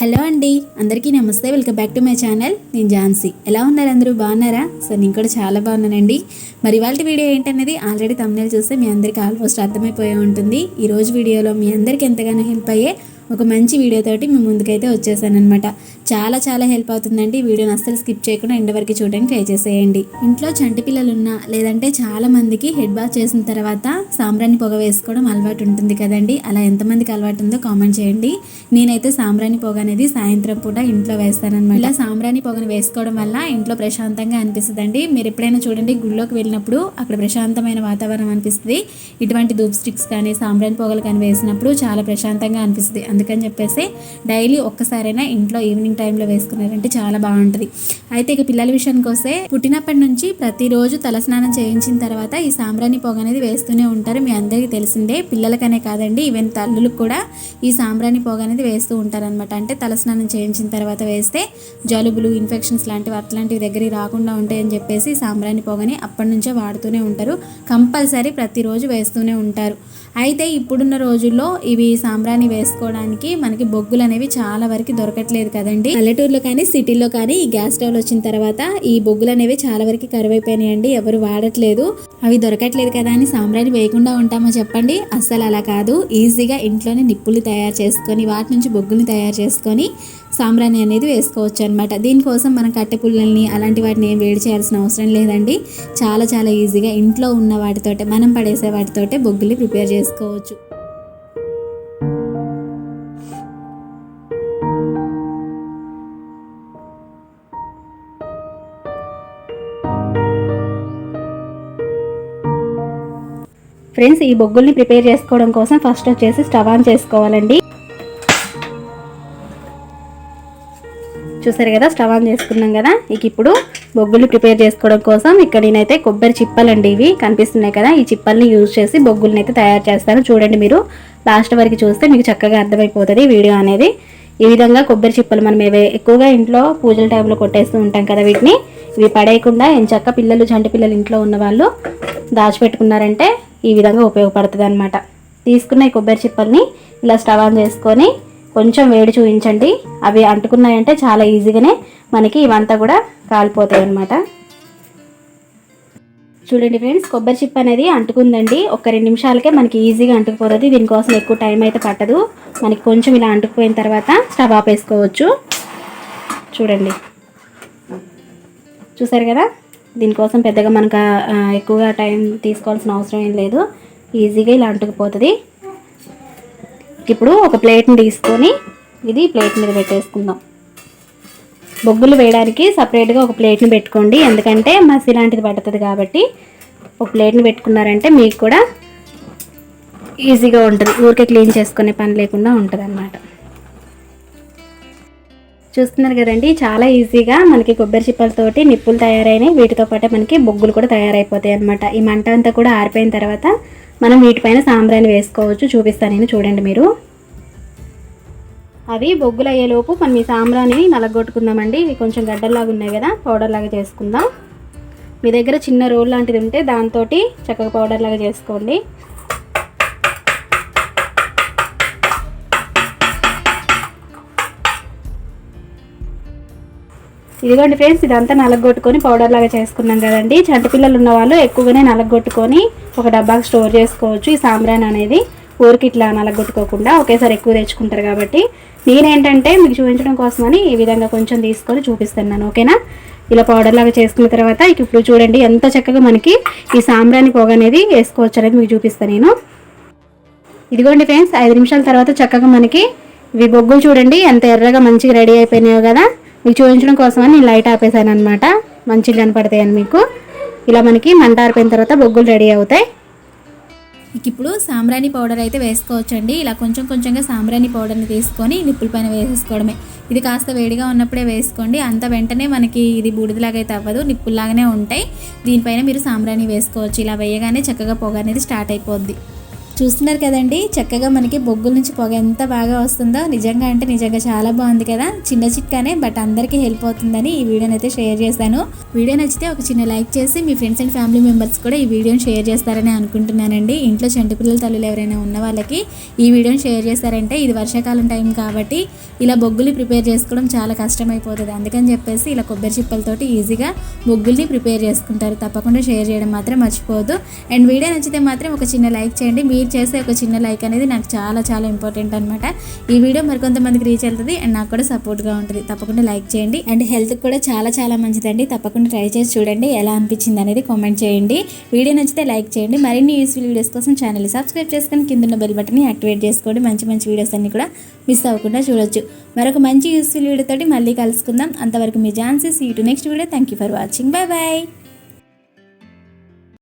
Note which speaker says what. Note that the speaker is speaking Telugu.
Speaker 1: హలో అండి అందరికీ నమస్తే. Welcome back to my channel. నేను ఝాన్సీ. ఎలా ఉన్నారు అందరూ? బాగున్నారా? సో నేను కూడా చాలా బాగున్నానండి. మరి ఇవాళ వీడియో ఏంటనేది ఆల్రెడీ తమిళ చూస్తే మీ అందరికీ ఆల్మోస్ట్ అర్థమైపోయే ఉంటుంది. ఈరోజు వీడియోలో మీ అందరికీ ఎంతగానో హెల్ప్ అయ్యే ఒక మంచి వీడియోతోటి మీ ముందుకైతే వచ్చేసానమాట చాలా చాలా హెల్ప్ అవుతుందండి. వీడియోని అస్సలు స్కిప్ చేయకుండా ఎండ్ వరకు చూడడానికి ట్రై చేసేయండి. ఇంట్లో చంటి పిల్లలున్నా లేదంటే చాలా మందికి హెడ్ బాత్ చేసిన తర్వాత సాంబ్రాణి పొగ వేసుకోవడం అలవాటు ఉంటుంది కదండి. అలా ఎంతమందికి అలవాటు ఉందో కామెంట్ చేయండి. నేనైతే సాంబ్రాణి పొగ అనేది సాయంత్రం పూట ఇంట్లో వేస్తానమాట ఇలా సాంబ్రాణి పొగను వేసుకోవడం వల్ల ఇంట్లో ప్రశాంతంగా అనిపిస్తుందండి. మీరు ఎప్పుడైనా చూడండి గుళ్ళోకి వెళ్ళినప్పుడు అక్కడ ప్రశాంతమైన వాతావరణం అనిపిస్తుంది. ఇటువంటి ధూప్ స్టిక్స్ కానీ సాంబ్రాణి పొగలు కానీ వేసినప్పుడు చాలా ప్రశాంతంగా అనిపిస్తుంది. అందుకని చెప్పేసి డైలీ ఒక్కసారైనా ఇంట్లో ఈవినింగ్ టైంలో వేసుకున్నారంటే చాలా బాగుంటుంది. అయితే ఇక పిల్లల విషయానికి వస్తే పుట్టినప్పటి నుంచి ప్రతిరోజు తలస్నానం చేయించిన తర్వాత ఈ సాంబ్రాణి పొగ అనేది వేస్తూనే ఉంటారు. మీ అందరికీ తెలిసిందే పిల్లలకనే కాదండి ఈవెన్ తల్లులకు కూడా ఈ సాంబ్రాణి పొగ అనేది వేస్తూ ఉంటారనమాట అంటే తలస్నానం చేయించిన తర్వాత వేస్తే జలుబులు ఇన్ఫెక్షన్స్ లాంటివి అట్లాంటివి దగ్గరికి రాకుండా ఉంటాయని చెప్పేసి సాంబ్రాణి పొగని అప్పటి నుంచే వాడుతూనే ఉంటారు. కంపల్సరీ ప్రతిరోజు వేస్తూనే ఉంటారు. అయితే ఇప్పుడున్న రోజుల్లో ఇవి సాంబ్రాణి వేసుకోవడానికి మనకి బొగ్గులు అనేవి చాలా వరకు దొరకట్లేదు కదండి. పల్లెటూరులో కానీ సిటీలో కానీ ఈ గ్యాస్ స్టవ్లు వచ్చిన తర్వాత ఈ బొగ్గులు అనేవి చాలా వరకు కరువైపోయినాయండి. ఎవరు వాడట్లేదు. అవి దొరకట్లేదు కదా అని సాంబ్రాణి వేయకుండా ఉంటామో చెప్పండి. అస్సలు అలా కాదు. ఈజీగా ఇంట్లోనే నిప్పులు తయారు చేసుకొని వాటి నుంచి బొగ్గులు తయారు చేసుకొని సాంబ్రాణి అనేది వేసుకోవచ్చు అనమాట దీనికోసం మనం కట్టె పుల్లల్ని అలాంటి వాటిని ఏం వేడి చేయాల్సిన అవసరం లేదండి. చాలా చాలా ఈజీగా ఇంట్లో ఉన్న వాటితోటే మనం పడేసే వాటితోటే బొగ్గులు ప్రిపేర్ చేసుకోవచ్చు. ఫ్రెండ్స్ ఈ బొగ్గుల్ని ప్రిపేర్ చేసుకోవడం కోసం ఫస్ట్ వచ్చేసి స్టవ్ ఆన్ చేసుకోవాలండి. చూసారు కదా స్టవ్ ఆన్ చేసుకున్నాం కదా. ఇక ఇప్పుడు బొగ్గులు ప్రిపేర్ చేసుకోవడం కోసం ఇక్కడ నేనైతే కొబ్బరి చిప్పలండి ఇవి కనిపిస్తున్నాయి కదా. ఈ చిప్పల్ని యూజ్ చేసి బొగ్గులను అయితే తయారు చేస్తాను. చూడండి మీరు లాస్ట్ వరకు చూస్తే మీకు చక్కగా అర్థమైపోతుంది వీడియో అనేది. ఈ విధంగా కొబ్బరి చిప్పలు మనం ఏవే ఎక్కువగా ఇంట్లో పూజల టైంలో కొట్టేస్తూ ఉంటాం కదా వీటిని. ఇవి పడేయకుండా ఎంచక్క పిల్లలు చంటి పిల్లలు ఇంట్లో ఉన్న వాళ్ళు దాచిపెట్టుకున్నారంటే ఈ విధంగా ఉపయోగపడుతుంది అనమాట తీసుకున్న ఈ కొబ్బరి చిప్పల్ని ఇలా స్టవ్ ఆన్ చేసుకొని కొంచెం వేడి చూపించండి. అవి అంటుకున్నాయంటే చాలా ఈజీగానే మనకి ఇవంతా కూడా కాలిపోతాయి అన్నమాట చూడండి ఫ్రెండ్స్ కొబ్బరి చిప్ అనేది అంటుకుందండి. ఒక రెండు నిమిషాలకే మనకి ఈజీగా అంటుకుపోతుంది. దీనికోసం ఎక్కువ టైం అయితే పట్టదు. మనకి కొంచెం ఇలా అంటుకుపోయిన తర్వాత స్టవ్ ఆపేసుకోవచ్చు చూడండి. చూసారు కదా? దీనికోసం పెద్దగా మనకు ఎక్కువగా టైం తీసుకోవాల్సిన అవసరం ఏం లేదు. ఈజీగా ఇలా అంటుకుపోతుంది. ఇప్పుడు ఒక ప్లేట్ని తీసుకొని ఇది ప్లేట్ మీద పెట్టేసుకుందాం. బొగ్గులు వేయడానికి సపరేట్గా ఒక ప్లేట్ని పెట్టుకోండి. ఎందుకంటే మసి లాంటిది పడుతుంది కాబట్టి ఒక ప్లేట్ని పెట్టుకున్నారంటే మీకు కూడా ఈజీగా ఉంటుంది. ఊరికే క్లీన్ చేసుకునే పని లేకుండా ఉంటుంది అన్నమాట చూస్తున్నారు కదండి చాలా ఈజీగా మనకి కొబ్బరి చిప్పలతోటి నిప్పులు తయారైనాయి. వీటితో పాటే మనకి బొగ్గులు కూడా తయారైపోతాయి అనమాట ఈ మంట అంతా కూడా ఆరిపోయిన తర్వాత మనం వీటిపైన సాంబ్రాన్ని వేసుకోవచ్చు. చూపిస్తాను నేను చూడండి మీరు. అవి బొగ్గులు అయ్యేలోపు మనం ఈ సాంబ్రాన్ని నలగొట్టుకుందామండి. ఇవి కొంచెం గడ్డల్లాగా ఉన్నాయి కదా పౌడర్ లాగా చేసుకుందాం. మీ దగ్గర చిన్న రోల్ లాంటిది ఉంటే దాంతో చక్కగా పౌడర్ లాగా చేసుకోండి. ఇదిగోండి ఫ్రెండ్స్ ఇదంతా నలగొట్టుకొని పౌడర్ లాగా చేసుకున్నాం కదండి. చంటి పిల్లలు ఉన్న వాళ్ళు ఎక్కువగానే నలగొట్టుకొని ఒక డబ్బాకి స్టోర్ చేసుకోవచ్చు. ఈ సాంబ్రాన్ అనేది ఊరికి ఇట్లా నలగొట్టుకోకుండా ఒకేసారి ఎక్కువ తెచ్చుకుంటారు కాబట్టి. నేనేంటంటే మీకు చూపించడం కోసమని ఈ విధంగా కొంచెం తీసుకొని చూపిస్తున్నాను ఓకేనా? ఇలా పౌడర్ లాగా చేసుకున్న తర్వాత ఇక ఇప్పుడు చూడండి ఎంత చక్కగా మనకి ఈ సాంబ్రాణి పొగ అనేది వేసుకోవచ్చు అనేది మీకు చూపిస్తాను నేను. ఇదిగోండి ఫ్రెండ్స్ ఐదు నిమిషాల తర్వాత చక్కగా మనకి ఇవి బొగ్గులు చూడండి ఎంత ఎర్రగా మంచిగా రెడీ అయిపోయినాయో కదా. మీకు చూపించడం కోసమని నేను లైట్ ఆపేసాను అనమాట మంచిగా కనపడతాయని మీకు. ఇలా మనకి మంట ఆరిపోయిన తర్వాత బొగ్గులు రెడీ అవుతాయి. ఇక ఇప్పుడు సాంబ్రాణి పౌడర్ అయితే వేసుకోవచ్చండి. ఇలా కొంచెం కొంచెంగా సాంబ్రాణి పౌడర్ని తీసుకొని నిప్పుల పైన వేసేసుకోవడమే. ఇది కాస్త వేడిగా ఉన్నప్పుడే వేసుకోండి. అంత వెంటనే మనకి ఇది బూడిదలాగా అయితే అవ్వదు. నిప్పుల్లాగానే ఉంటాయి. దీనిపైన మీరు సాంబ్రాణి వేసుకోవచ్చు. ఇలా వేయగానే చక్కగా పొగ అనేది స్టార్ట్ అయిపోద్ది. చూస్తున్నారు కదండి చక్కగా మనకి బొగ్గుల నుంచి పొగ ఎంత బాగా వస్తుందో. నిజంగా అంటే నిజంగా చాలా బాగుంది కదా. చిన్న చిట్కానే బట్ అందరికీ హెల్ప్ అవుతుందని ఈ వీడియోని అయితే షేర్ చేశాను. వీడియో నచ్చితే ఒక చిన్న లైక్ చేసి మీ ఫ్రెండ్స్ అండ్ ఫ్యామిలీ మెంబర్స్ కూడా ఈ వీడియోని షేర్ చేస్తారని అనుకుంటున్నానండి. ఇంట్లో చంటి పిల్లల తల్లులు ఎవరైనా ఉన్న వాళ్ళకి ఈ వీడియోని షేర్ చేస్తారంటే ఇది వర్షాకాలం టైం కాబట్టి ఇలా బొగ్గులు ప్రిపేర్ చేసుకోవడం చాలా కష్టమైపోతుంది. అందుకని చెప్పేసి ఇలా కొబ్బరి చిప్పలతోటి ఈజీగా బొగ్గుల్ని ప్రిపేర్ చేసుకుంటారు. తప్పకుండా షేర్ చేయడం మాత్రం మర్చిపోవద్దు. అండ్ వీడియో నచ్చితే మాత్రం ఒక చిన్న లైక్ చేయండి. మీరు చేసే ఒక చిన్న లైక్ అనేది నాకు చాలా చాలా ఇంపార్టెంట్ అనమాట ఈ వీడియో మరికొంతమందికి రీచ్ అవుతుంది అండ్ నాకు కూడా సపోర్ట్గా ఉంటుంది. తప్పకుండా లైక్ చేయండి. అండ్ హెల్త్కి కూడా చాలా చాలా మంచిదండి. తప్పకుండా ట్రై చేసి చూడండి ఎలా అనిపించింది అనేది కామెంట్ చేయండి. వీడియో నచ్చితే లైక్ చేయండి. మరిన్ని యూస్ఫుల్ వీడియోస్ కోసం ఛానల్ సబ్స్క్రైబ్ చేసుకొని కింద ఉన్న బెల్ బటన్ని యాక్టివేట్ చేసుకోండి. మంచి మంచి వీడియోస్ అన్ని కూడా మిస్ అవ్వకుండా చూడొచ్చు. మరొక మంచి యూస్ఫుల్ వీడియోతోటి మళ్ళీ కలుసుకుందాం. అంతవరకు మీ ఛాన్సెస్ ఈ to next video thank you for watching bye bye